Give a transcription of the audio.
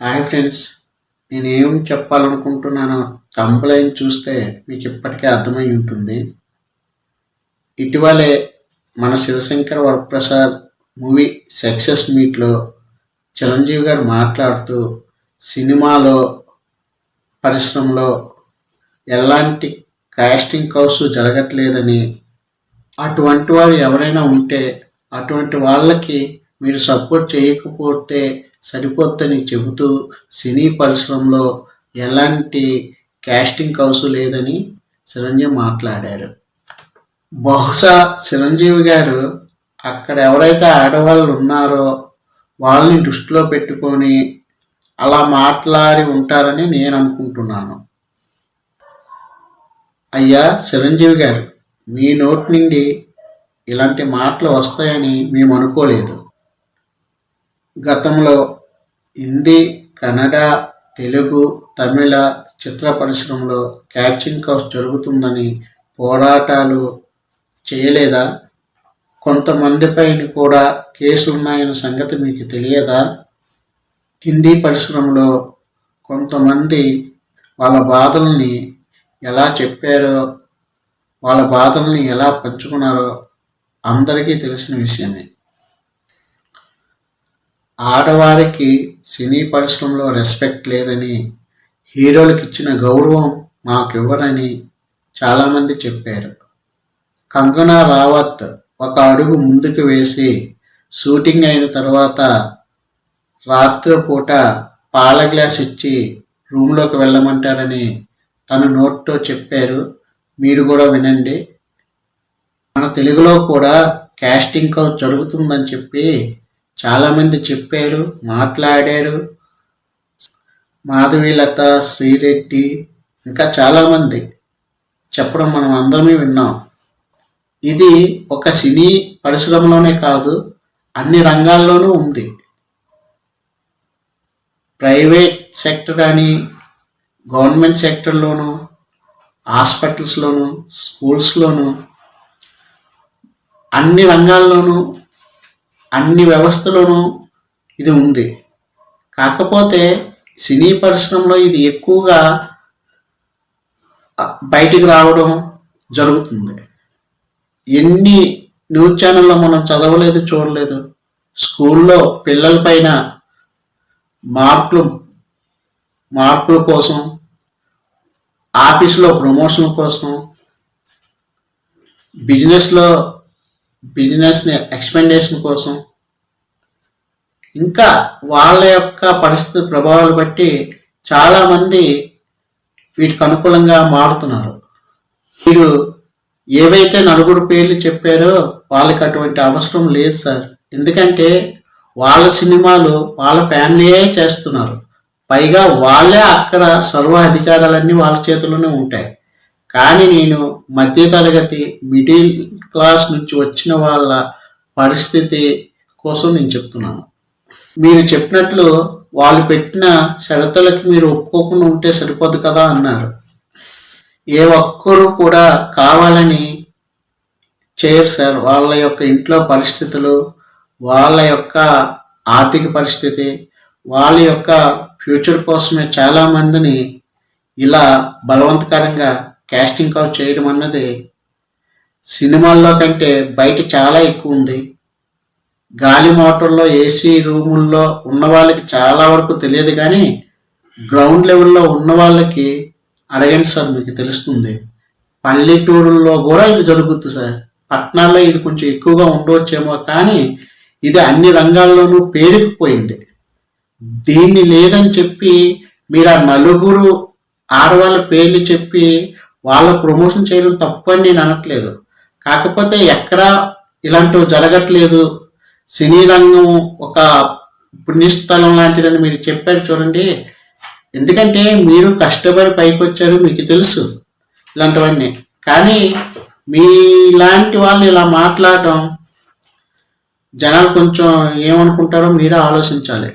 Hi friends నేను ఏం చెప్పాలనుకుంటున్నానో complaint చూస్తే మీకు ఇప్పటికే అర్థమై ఉంటుంది. ఇటీవలే మన శివశంకర్ వరప్రసాద్ మూవీ సక్సెస్ మీట్లో చిరంజీవి గారు మాట్లాడుతూ సినిమాలో పరిశ్రమలో ఎలాంటి కాస్టింగ్ కౌస్ జరగట్లేదని అటువంటి వారు ఎవరైనా ఉంటే అటువంటి వాళ్ళకి మీరు సపోర్ట్ చేయకపోతే సరిపోద్దని చెబుతూ సినీ పరిశ్రమలో ఎలాంటి క్యాస్టింగ్ కౌసు లేదని చిరంజీవి మాట్లాడారు. బహుశా చిరంజీవి గారు అక్కడ ఎవరైతే ఆడవాళ్ళు ఉన్నారో వాళ్ళని దృష్టిలో పెట్టుకొని అలా మాట్లాడి ఉంటారని నేను అనుకుంటున్నాను. అయ్యా చిరంజీవి గారు మీ నోటి నుండి ఇలాంటి మాటలు వస్తాయని మేము అనుకోలేదు గతంలో హిందీ కన్నడ తెలుగు తమిళ చిత్ర పరిశ్రమలో క్యాచింగ్ కౌస్ జరుగుతుందని పోరాటాలు చేయలేదా? కొంతమందిపైన కూడా కేసులున్నాయన్న సంగతి మీకు తెలియదా? హిందీ పరిశ్రమలో కొంతమంది వాళ్ళ బాధల్ని ఎలా చెప్పారో వాళ్ళ బాధల్ని ఎలా పంచుకున్నారో అందరికీ తెలిసిన విషయమే. ఆడవారికి సినీ పరిశ్రమలో రెస్పెక్ట్ లేదని హీరోలకు ఇచ్చిన గౌరవం మాకు ఇవ్వరని చాలామంది చెప్పారు. కంగనా రావత్ ఒక అడుగు ముందుకు వేసి షూటింగ్ అయిన తర్వాత రాత్రిపూట పాల గ్లాస్ ఇచ్చి రూమ్లోకి వెళ్ళమంటారని తన నోట్తో చెప్పారు. మీరు కూడా వినండి. మన తెలుగులో కూడా క్యాస్టింగ్ కౌచ్ జరుగుతుందని చెప్పి చాలామంది చెప్పారు మాట్లాడారు. మాధవీలత శ్రీరెడ్డి ఇంకా చాలామంది చెప్పడం మనం అందరమే విన్నాం. ఇది ఒక సినీ పరిశ్రమలోనే కాదు అన్ని రంగాల్లోనూ ఉంది. ప్రైవేట్ సెక్టర్ అని గవర్నమెంట్ సెక్టర్లోను హాస్పిటల్స్లోను స్కూల్స్లోను అన్ని రంగాల్లోనూ అన్ని వ్యవస్థలోనూ ఇది ఉంది. కాకపోతే సినీ పరిశ్రమలో ఇది ఎక్కువగా బయటికి రావడం జరుగుతుంది. ఎన్ని న్యూస్ ఛానల్లో మనం చదవలేదు చూడలేదు స్కూల్లో పిల్లల పైన మార్కులు మార్కుల కోసం ఆఫీస్లో ప్రమోషన్ కోసం బిజినెస్లో బిజినెస్ని ఎక్స్పెండేషన్ కోసం. ఇంకా వాళ్ళ యొక్క పరిస్థితి ప్రభావాలు బట్టి చాలామంది వీటికి అనుకూలంగా మారుతున్నారు. మీరు ఏవైతే నలుగురు పేర్లు చెప్పారో వాళ్ళకి అటువంటి అవసరం లేదు సార్. ఎందుకంటే వాళ్ళ సినిమాలు వాళ్ళ ఫ్యామిలీయే చేస్తున్నారు. పైగా వాళ్ళే అక్కడ సర్వ అధికారాలన్నీ వాళ్ళ చేతిలోనే ఉంటాయి. కానీ నేను మధ్యతరగతి మిడిల్ క్లాస్ నుంచి వచ్చిన వాళ్ళ పరిస్థితి కోసం నేను చెప్తున్నాను. మీరు చెప్పినట్లు వాళ్ళు పెట్టిన షరతులకి మీరు ఒప్పుకోకుండా ఉంటే సరిపోదు కదా అన్నారు. ఏ ఒక్కరు కూడా కావాలని చేయరు సార్. వాళ్ళ యొక్క ఇంట్లో పరిస్థితులు వాళ్ళ యొక్క ఆర్థిక పరిస్థితి వాళ్ళ యొక్క ఫ్యూచర్ కోసమే చాలా మందిని ఇలా బలవంతకరంగా క్యాస్టింగ్ కౌట్ చేయడం అన్నది సినిమాల్లో కంటే బయట చాలా ఎక్కువ ఉంది. గాలి మోటార్లో ఏసీ రూముల్లో ఉన్న వాళ్ళకి చాలా వరకు తెలియదు కానీ గ్రౌండ్ లెవెల్లో ఉన్న వాళ్ళకి అడగండి సార్ మీకు తెలుస్తుంది. పల్లెటూరుల్లో కూడా ఇది జరుగుతుంది సార్. పట్టణాల్లో ఇది కొంచెం ఎక్కువగా ఉండవచ్చేమో కానీ ఇది అన్ని రంగాల్లోనూ పేరుకుపోయింది. దీన్ని లేదని చెప్పి మీరు ఆ నలుగురు ఆడవాళ్ళ పేర్లు చెప్పి వాళ్ళ ప్రమోషన్ చేయడం తప్పు అని నేను అనట్లేదు. కాకపోతే ఎక్కడా ఇలాంటివి జరగట్లేదు. సినీ రంగం ఒక పుణ్యస్థలం లాంటిదని మీరు చెప్పారు చూడండి. ఎందుకంటే మీరు కష్టపడి పైకి వచ్చారు మీకు తెలుసు ఇలాంటివన్నీ. కానీ మీలాంటి వాళ్ళు ఇలా మాట్లాడటం జనాలు కొంచెం ఏమనుకుంటారో మీరే ఆలోచించాలి.